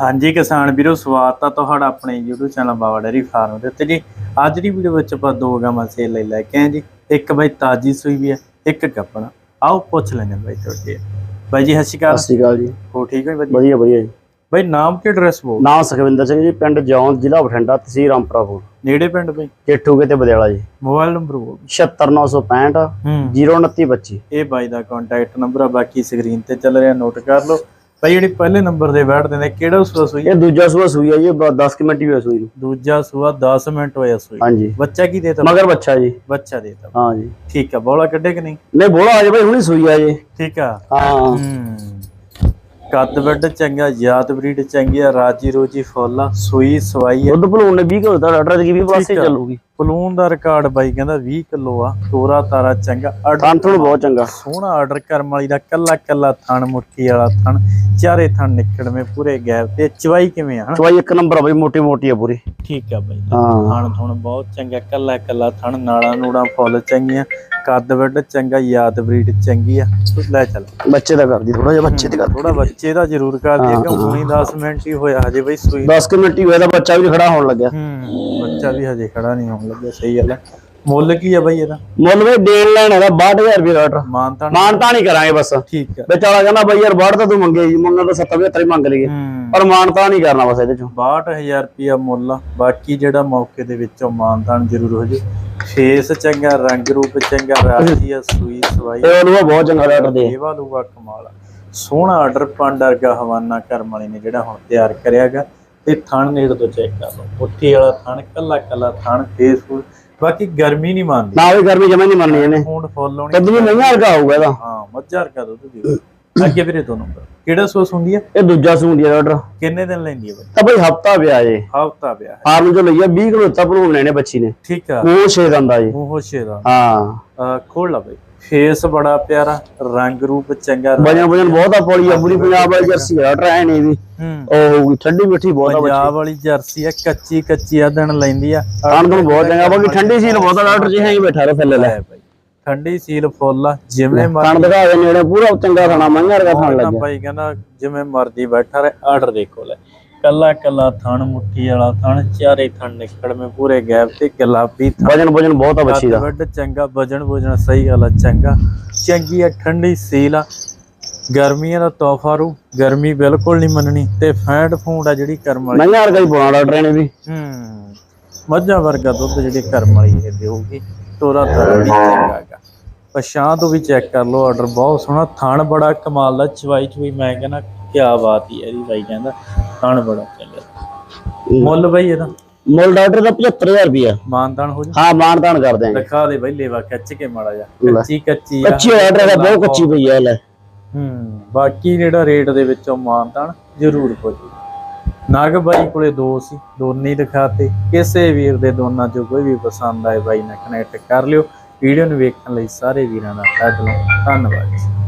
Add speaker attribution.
Speaker 1: ਹਾਂਜੀ ਕਿਸਾਨ ਵੀਰੋ ਸਵਾਗਤ ਆ ਤੁਹਾਡਾ ਆਪਣੇ YouTube channel Baba dairy farm ਦੇ ਉੱਤੇ ਜੀ। ਅੱਜ ਦੀ ਵੀਡੀਓ ਵਿੱਚ ਆਪਾਂ ਦੋ ਗਾਵਾਂ ਸੇਲ ਲਈ ਲੈ ਕੇ ਆਏ ਜੀ। ਇੱਕ ਬਾਈ ਤਾਜੀ ਸੂਈ ਵੀ ਹੈ ਇੱਕ ਕੱਪਣਾ ਆਓ ਪੁੱਛ ਲੈਂਦੇ ਬਾਈ ਤੁਹਾਡੇ। ਬਾਈ ਜੀ ਸਤਿ ਸ਼੍ਰੀ ਅਕਾਲ।
Speaker 2: ਸਤਿ ਸ਼੍ਰੀ ਅਕਾਲ ਜੀ।
Speaker 1: ਹੋ ਠੀਕ ਹੈ ਬਾਈ
Speaker 2: ਵਧੀਆ। ਵਧੀਆ ਜੀ।
Speaker 1: ਬਾਈ ਨਾਮ ਤੇ ਐਡਰੈਸ ਬੋਲ
Speaker 2: ਨਾਮ ਸੁਖਵਿੰਦਰ ਸਿੰਘ ਜੀ ਪਿੰਡ ਜੌਨ ਜ਼ਿਲ੍ਹਾ ਬਠਿੰਡਾ ਤਹਿਸੀਲ ਰਾਮਪੁਰਾਪੁਰ
Speaker 1: ਨੇੜੇ ਪਿੰਡ ਬਾਈ?
Speaker 2: ਜੇਠੂਗੇ ਤੇ ਬਦਿਆਲਾ ਜੀ।
Speaker 1: ਮੋਬਾਈਲ ਨੰਬਰ ਬੋਲ
Speaker 2: 76965
Speaker 1: ਹੂੰ।
Speaker 2: 02925
Speaker 1: ਇਹ ਬਾਈ ਦਾ ਕੰਟੈਕਟ ਨੰਬਰ ਆ ਬਾਕੀ ਸਕਰੀਨ ਤੇ ਚੱਲ ਰਿਹਾ ਨੋਟ ਕਰ ਲਓ। ਬਾਈ ਜਿਹੜੀ ਪਹਿਲੇ ਨੰਬਰ ਦੇ ਬੈਠ ਦਿੰਦੇ ਕਿਹੜਾ ਸੂਆ ਸੂਈ?
Speaker 2: ਇਹ ਦੂਜਾ ਸੂਆ ਸੂਈ ਆ ਜੀ 10 ਕਿ ਮਿੰਟ ਹੀ ਹੋਇਆ ਸੂਈ ਨੂੰ।
Speaker 1: ਦੂਜਾ ਸੂਆ 10 ਮਿੰਟ ਹੋਇਆ ਸੂਈ
Speaker 2: ਹਾਂਜੀ।
Speaker 1: ਬੱਚਾ ਕੀ ਦੇਤਾ?
Speaker 2: ਮਗਰ ਬੱਚਾ ਜੀ।
Speaker 1: ਬੱਚਾ ਦੇਤਾ।
Speaker 2: ਹਾਂ ਜੀ।
Speaker 1: ਠੀਕ ਆ ਬੋਲਾ ਕੱਢੇ ਕਿ ਨਹੀਂ?
Speaker 2: ਨਹੀਂ ਬੋਲਾ ਆ ਜੀ ਬਾਈ ਹੁਣੀ ਸੂਈ ਆ ਜੀ।
Speaker 1: ਠੀਕ ਆ।
Speaker 2: ਹਾਂ।
Speaker 1: ਕੱਦ ਵੱਡ ਚੰਗਾ ਜਾਤ ਬਰੀਡ ਚੰਗੀ ਆ ਰਾਜੀ ਰੋਜੀ ਫੁੱਲ ਸੂਈ ਸਵਾਈ ਆ।
Speaker 2: ਦੁੱਧ ਭਲੂਣ ਨੇ 20 ਕਿਲੋ ਦਾ ਡਾਕਟਰ ਦੀ 20 ਪਲੱਸ ਹੀ
Speaker 1: ਠੀਕ ਆ।
Speaker 2: ਚੱਲੂਗੀ।
Speaker 1: ਪਲੂਨ ਦਾ ਰਿਕਾਰਡ ਬਾਈ ਕਹਿੰਦਾ 20 ਕਿਲੋ ਆ ਤੋਰਾ ਤਾਰਾ ਚੰਗਾ
Speaker 2: ਥਣ ਥਣ ਬਹੁਤ ਚੰਗਾ।
Speaker 1: ਸੋਹਣਾ ਆਰਡਰ ਕਰਮ ਵਾਲੀ ਦਾ ਕੱਲਾ ਕੱਲਾ ਥਣ ਮੁੱਠੀ ਵਾਲਾ ਥਣ ਚਾਰੇ ਥਣ ਨਿਕੜਵੇਂ ਪੂਰੇ ਗੈਪ ਤੇ ਚਵਾਈ ਕਿਵੇਂ ਆ
Speaker 2: ਚਵਾਈ ਇੱਕ ਨੰਬਰ ਆ ਬਾਈ ਮੋਟੀ ਮੋਟੀ ਆ ਪੂਰੀ।
Speaker 1: ਠੀਕ ਆ ਬਾਈ
Speaker 2: ਹਾਂ।
Speaker 1: ਥਣ ਥਣ ਬਹੁਤ ਚੰਗਾ ਕੱਲਾ ਕੱਲਾ ਥਣ ਨਾੜਾ ਨੂੜਾ ਫੁੱਲ ਚੰਗੀਆਂ ਕੱਦ ਵੱਡ ਚੰਗਾ ਯਾਦ ਬਰੀਡ ਚੰਗੀ ਆ। ਤੂੰ ਲੈ ਚੱਲ।
Speaker 2: ਬੱਚੇ ਦਾ ਕਰਦੀ ਥੋੜਾ ਜਿਹਾ ਬੱਚੇ ਦੇ ਕਰ
Speaker 1: ਥੋੜਾ ਬੱਚੇ ਦਾ ਜ਼ਰੂਰ ਕਰ ਦੇ ਕਿ ਹੁਣੀ 10 ਮਿੰਟ ਹੀ ਹੋਇਆ ਹਜੇ ਬਈ ਸੂਈ
Speaker 2: 10 ਕਿ ਮਿੰਟ ਹੀ ਹੋਇਆ ਤਾਂ ਬੱਚਾ ਵੀ ਖੜਾ ਹੋਣ ਲੱਗਿਆ।
Speaker 1: ਹੂੰ ਬੱਚਾ ਵੀ ਹਜੇ ਖੜਾ ਨਹੀਂ ਹੋਣ ਲੱਗਿਆ ਸਹੀ ਗੱਲ ਹੈ ਮੁੱਲ ਕੀ ਆ ਬਈ ਇਹਦਾ?
Speaker 2: ਮੁੱਲ ਵੀ ਦੇਣ ਲੈਣ ਹੈਗਾ 62000 ਰੁਪਏ ਡਾਕਟਰ
Speaker 1: ਮਾਨਤਾ
Speaker 2: ਮਾਨਤਾ ਨਹੀਂ ਕਰਾਂਗੇ ਬਸ।
Speaker 1: ਠੀਕ ਆ।
Speaker 2: ਵਿਚਾਲਾ ਕਹਿੰਦਾ ਬਈ ਯਾਰ ਬਾੜ ਤਾਂ ਤੂੰ ਮੰਗੇ ਜੀ ਮੰਗਣਾ ਤਾਂ 70 75 ਹੀ ਮੰਗ ਲਈਏ।
Speaker 1: ਹੂੰ।
Speaker 2: ਪਰ ਮਾਨਤਾ ਨਹੀਂ ਕਰਨਾ ਬਸ ਇਹਦੇ ਚੋਂ।
Speaker 1: 62000 ਰੁਪਿਆ ਮੁੱਲ ਬਾਕੀ ਜਿਹੜਾ ਮੌਕੇ ਦੇ ਵਿੱਚੋਂ ਮਾਨਤਾਨ ਜ਼ਰੂਰ ਹੋ ਜੇ ਫੇਸ ਚੰਗਾ ਰੰਗ ਰੂਪ ਚੰਗਾ ਰਾਜੀ ਆ ਸੂਈ ਸਵਾਈ
Speaker 2: ਤੇ ਉਹਨੂੰ ਬਹੁਤ ਚੰਗਾ ਡਾਕਟਰ ਦੇ।
Speaker 1: ਸੇਵਾ ਲੂਗਾ ਕਮਾਲ। ਸੋਹਣਾ ਆਰਡਰ ਪੰਡਰਗਾ ਹਵਾਨਾ ਕਰਮ ਵਾਲੀ ਨੇ ਜਿਹੜਾ ਹੁਣ ਤਿਆਰ ਕਰਿਆਗਾ। ਤੇ ਥਣ ਨੇੜ ਤੋਂ ਚੈੱਕ ਕਰ ਲਓ। ਪੁੱਠੀ ਵਾਲਾ ਥਣ ਕੱਲਾ ਕੱਲਾ ਥਣ ਫੇਸ ਫੁੱਲ। ਬਾਕੀ ਗਰਮੀ ਨਹੀਂ ਮੰਨਦੀ।
Speaker 2: ਨਾ ਵੀ ਗਰਮੀ ਜਮਾ ਨਹੀਂ ਮੰਨਣੀ ਇਹਨੇ।
Speaker 1: ਫੋਨ ਫੁੱਲ
Speaker 2: ਤਦ ਵੀ ਮਹਿੰਗਾ ਵਰਗਾ ਹੋਊਗਾ ਇਹਦਾ।
Speaker 1: ਹਾਂ ਮੱਝਾਰ ਕਾ ਦੁੱਧ ਦਿਓ। ਅੱਗੇ ਵੀਰੇ ਦੋ ਨੰਬਰ। ਕਿਹੜਾ ਸੋਸ ਹੁੰਦੀ ਆ?
Speaker 2: ਇਹ ਦੂਜਾ ਸੂੰਡੀ ਡਾਕਟਰ
Speaker 1: ਕਿੰਨੇ ਦਿਨ ਲੈਂਦੀ ਆ ਬਈ
Speaker 2: ਤਾਂ ਬਈ ਹਫਤਾ ਪਿਆ ਜੇ।
Speaker 1: ਹਫਤਾ ਪਿਆ ਹੈ।
Speaker 2: ਆਰਮੀ ਤੋਂ ਲਈਆ 20 ਕਿਲੋ ਤਾਂ ਭਰੂਣ ਲੈਣੇ ਬੱਚੀ ਨੇ।
Speaker 1: ਠੀਕ ਆ।
Speaker 2: ਉਹ ਛੇ ਦੰਦਾ ਜੀ।
Speaker 1: ਉਹ ਸ਼ੇਰਾ
Speaker 2: ਹਾਂ।
Speaker 1: ਅਹ ਖੋਲ ਲਾ ਬਈ। ਫੇਸ ਬੜਾ ਪਿਆਰਾ ਰੰਗ ਰੂਪ ਚੰਗਾ
Speaker 2: ਵਜਨ ਵਜਨ ਬਹੁਤ ਆ ਪੌਲੀ ਆ ਪੂਰੀ ਪੰਜਾਬ ਵਾਲੀ ਜਰਸੀ ਆ ਐ ਨਹੀਂ ਵੀ
Speaker 1: ਹੂੰ।
Speaker 2: ਉਹ ਹੋਊਗੀ ਠੰਡੀ ਮਿੱਠੀ ਬਹੁਤ ਆ
Speaker 1: ਪੰਜਾਬ ਵਾਲੀ ਜਰਸੀ ਆ ਕੱਚੀ ਕੱਚੀ ਆ ਦਿਨ ਲੈਂਦੀ ਆ।
Speaker 2: ਨੂੰ ਬਹੁਤ ਚੰਗਾ ਬਾਕੀ ਠੰਡੀ ਸੀਲ ਬਹੁਤ ਆ ਡਾਕਟਰ ਜੀ ਹੈ ਹੀ ਬੈਠਾ ਰਹੇ ਥੱਲੇ ਲੈ।
Speaker 1: ਲੈ ਬਈ। ਠੰਡੀ ਸੀਲ ਫੁੱਲ ਜਿਵੇਂ ਮਰਜ਼ੀ
Speaker 2: ਦਿਖਾ ਦੇ ਨੇੜੇ ਪੂਰਾ ਚੰਗਾ ਖਾਣਾ ਮਹਿੰਗਾ ਵਰਗਾ ਖਾਣ
Speaker 1: ਨਾ
Speaker 2: ਲੱਗਿਆ
Speaker 1: ਭਾਈ ਕਹਿੰਦਾ ਜਿਵੇਂ ਮਰਜ਼ੀ ਬੈਠਾ ਰਹੇ ਆਰਡਰ ਦੇਖੋ ਲੈ। ਕੱਲਾ ਕੱਲਾ ਥਣ ਮੁੱਠੀ ਵਾਲਾ ਥਣ ਚਾਰੇ ਥਣ ਨਿਕੜਵੇਂ ਪੂਰੇ ਗੈਪ ਤੇ ਗੁਲਾਬੀ ਥਣ।
Speaker 2: ਵਜਨ ਵਜਨ ਬਹੁਤ ਆ ਬੱਚੀ ਦਾ।
Speaker 1: ਵੱਡ ਚੰਗਾ ਵਜਣ ਵਜਣ ਸਹੀ ਗੱਲ ਆ ਚੰਗਾ। ਚੰਗੀ ਆ ਠੰਡੀ ਸੀਲ ਆ। ਗਰਮੀਆਂ ਦਾ ਤੋਹਫਾ ਰੂ ਗਰਮੀ ਬਿਲਕੁਲ ਨਹੀਂ ਮੰਨਣੀ ਤੇ ਫੈਂਟ ਫੂਡ ਆ ਜਿਹੜੀ ਕਰਮ ਵਾਲੀ।
Speaker 2: ਮਹਿੰਗਾ ਵਰਗਾ ਹੀ ਪਾਉਣਾ ਡਾਕਟਰ ਨੇ ਵੀ।
Speaker 1: ਹੂੰ ਮੱਝਾਂ ਵਰਗਾ ਦੁੱਧ ਜਿਹੜੀ ਕਰਮ ਵਾਲੀ ਇਹ ਦੇਊਗੀ। ਤੋਰਾ ਤਰਾ ਵੀ ਚੰਗਾ ਪਛਾਂ ਤੋਂ ਵੀ ਚੈੱਕ ਕਰ ਲਓ ਆਰਡਰ ਬਹੁਤ ਸੋਹਣਾ ਥਣ ਬੜਾ ਕਮਾਲ ਦਾ ਚਵਾਈ ਚਵਾਈ ਮੈਂ ਕਹਿੰਦਾ ਕੀ ਬਾਤ ਹੀ ਹੈ ਇਹਦੀ ਬਾਈ ਕਹਿੰਦਾ ਥਣ ਬੜਾ ਚੰਗਾ। ਮੁੱਲ ਬਈ ਇਹਦਾ?
Speaker 2: ਮੁੱਲ ਡਾਕਟਰ ਦਾ 75000 ਰੁਪਿਆ
Speaker 1: ਮਾਨਦਾਨ ਹੋ ਜਾ
Speaker 2: ਹਾਂ ਮਾਨਦਾਨ ਕਰ ਦਿਆਂਗੇ।
Speaker 1: ਦਿਖਾ ਦੇ ਬਈ ਲੇਵਾ ਖਿੱਚ ਕੇ ਮਾੜਾ ਜਾ। ਕੱਚੀ ਕੱਚੀ ਆ।
Speaker 2: ਕੱਚੀ ਡਾਕਟਰ ਦਾ ਬਹੁਤ ਕੱਚੀ ਪਈ ਆ ਲੈ।
Speaker 1: ਹੂੰ ਬਾਕੀ ਜਿਹੜਾ ਰੇਟ ਦੇ ਵਿੱਚੋਂ ਮਾਨਦਾਨ ਜ਼ਰੂਰ ਹੋ ਜੂ ਨਾਗ ਬਾਈ ਕੋਲੇ ਦੋ ਸੀ ਦੋਨੇ ਹੀ ਦਿਖਾਤੇ। ਕਿਸੇ ਵੀਰ ਦੇ ਦੋਨਾਂ ਚੋਂ ਕੋਈ ਵੀ ਪਸੰਦ ਆਏ ਬਾਈ ਨਾਲ ਕਨੈਕਟ ਕਰ ਲਿਓ। ਵੀਡੀਓ ਨੂੰ ਵੇਖਣ ਲਈ ਸਾਰੇ ਵੀਰਾਂ ਦਾ ਤਹਿ ਦਿਲੋਂ ਧੰਨਵਾਦ।